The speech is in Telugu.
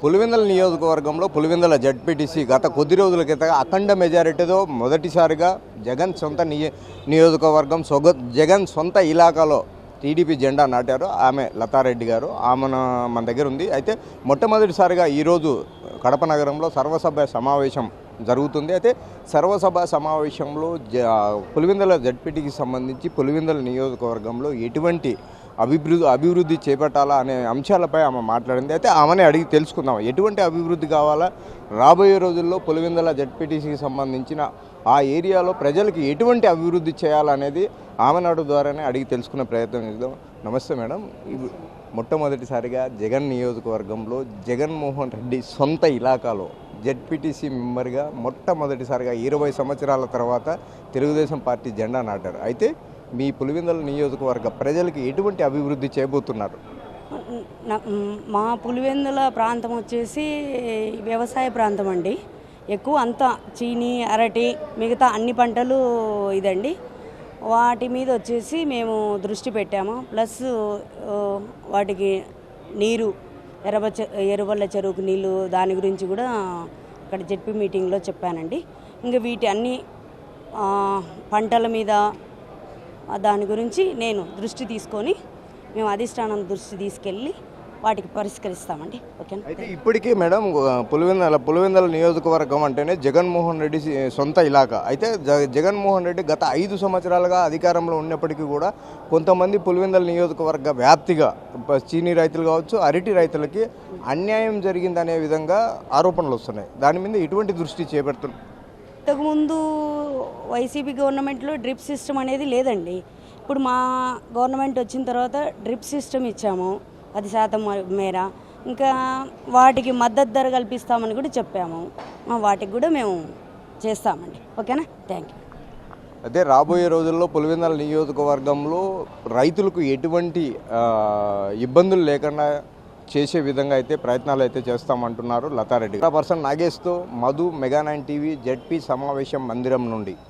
పులివెందుల నియోజకవర్గంలో పులివెందుల జడ్పీటీసీ గత కొద్ది రోజుల క్రితం అఖండ మెజారిటీతో మొదటిసారిగా జగన్ సొంత నియోజకవర్గం సొగ జగన్ సొంత ఇలాకాలో టీడీపీ జెండా నాటారు. ఆమె లతారెడ్డి గారు ఆమె మన దగ్గర ఉంది. అయితే మొట్టమొదటిసారిగా ఈరోజు కడప నగరంలో సర్వసభ సమావేశం జరుగుతుంది. అయితే సర్వసభ సమావేశంలో జ జడ్పీటీకి సంబంధించి పులివెందుల నియోజకవర్గంలో ఎటువంటి అభివృద్ధి అభివృద్ధి చేపట్టాలా అనే అంశాలపై ఆమె మాట్లాడింది. అయితే ఆమెనే అడిగి తెలుసుకుందాం. ఎటువంటి అభివృద్ధి కావాలా? రాబోయే రోజుల్లో పులివెందుల జడ్పీటీసీకి సంబంధించిన ఆ ఏరియాలో ప్రజలకి ఎటువంటి అభివృద్ధి చేయాలనేది ఆమె నాడు ద్వారానే అడిగి తెలుసుకునే ప్రయత్నం చేద్దాం. నమస్తే మేడం. ఇవి మొట్టమొదటిసారిగా జగన్ నియోజకవర్గంలో జగన్మోహన్ రెడ్డి సొంత ఇలాకాలో జెడ్పీటీసీ మెంబర్గా మొట్టమొదటిసారిగా ఇరవై సంవత్సరాల తర్వాత తెలుగుదేశం పార్టీ జెండా నాటారు. అయితే మీ పులివెందుల నియోజకవర్గ ప్రజలకి ఎటువంటి అభివృద్ధి చేయబోతున్నారు మా పులివెందుల ప్రాంతం వచ్చేసి వ్యవసాయ ప్రాంతం అండి. ఎక్కువ అంతా చీని అరటి మిగతా అన్ని పంటలు ఇదండి. వాటి మీద వచ్చేసి మేము దృష్టి పెట్టాము. ప్లస్ వాటికి నీరు ఎర్రబ ఎరువల్ల చెరువుకు నీళ్ళు దాని గురించి కూడా ఇక్కడ జెడ్పీ మీటింగ్లో చెప్పానండి. ఇంకా వీటి అన్ని పంటల మీద దాని గురించి నేను దృష్టి తీసుకొని మేము అధిష్టానం దృష్టి తీసుకెళ్ళి వాటికి పరిష్కరిస్తామండి. ఓకేనా? అయితే ఇప్పటికీ మేడం పులివెందల పులివెందల నియోజకవర్గం అంటేనే జగన్మోహన్ రెడ్డి సొంత ఇలాకా అయితే జగన్మోహన్ రెడ్డి గత ఐదు సంవత్సరాలుగా అధికారంలో ఉన్నప్పటికీ కూడా కొంతమంది పులివెందల నియోజకవర్గ వ్యాప్తిగా చీనీ రైతులు కావచ్చు అరటి రైతులకి అన్యాయం జరిగిందనే విధంగా ఆరోపణలు వస్తున్నాయి. దాని మీద ఎటువంటి దృష్టి చేపడుతున్నారు ఇంతకుముందు వైసీపీ గవర్నమెంట్లో డ్రిప్ సిస్టమ్ అనేది లేదండి. ఇప్పుడు మా గవర్నమెంట్ వచ్చిన తర్వాత డ్రిప్ సిస్టమ్ ఇచ్చాము. పది శాతం మేర. ఇంకా వాటికి మద్దతు ధర కల్పిస్తామని కూడా చెప్పాము. వాటికి కూడా మేము చేస్తామండి. ఓకేనా? Thank you. అదే రాబోయే రోజుల్లో పులివెందల నియోజకవర్గంలో రైతులకు ఎటువంటి ఇబ్బందులు లేకుండా చేసే విధంగా అయితే ప్రయత్నాలు అయితే చేస్తామంటున్నారు Latha Reddy person నాగేష్తో Madhu mega nine TV ZP సమావేశం మందిరం నుండి.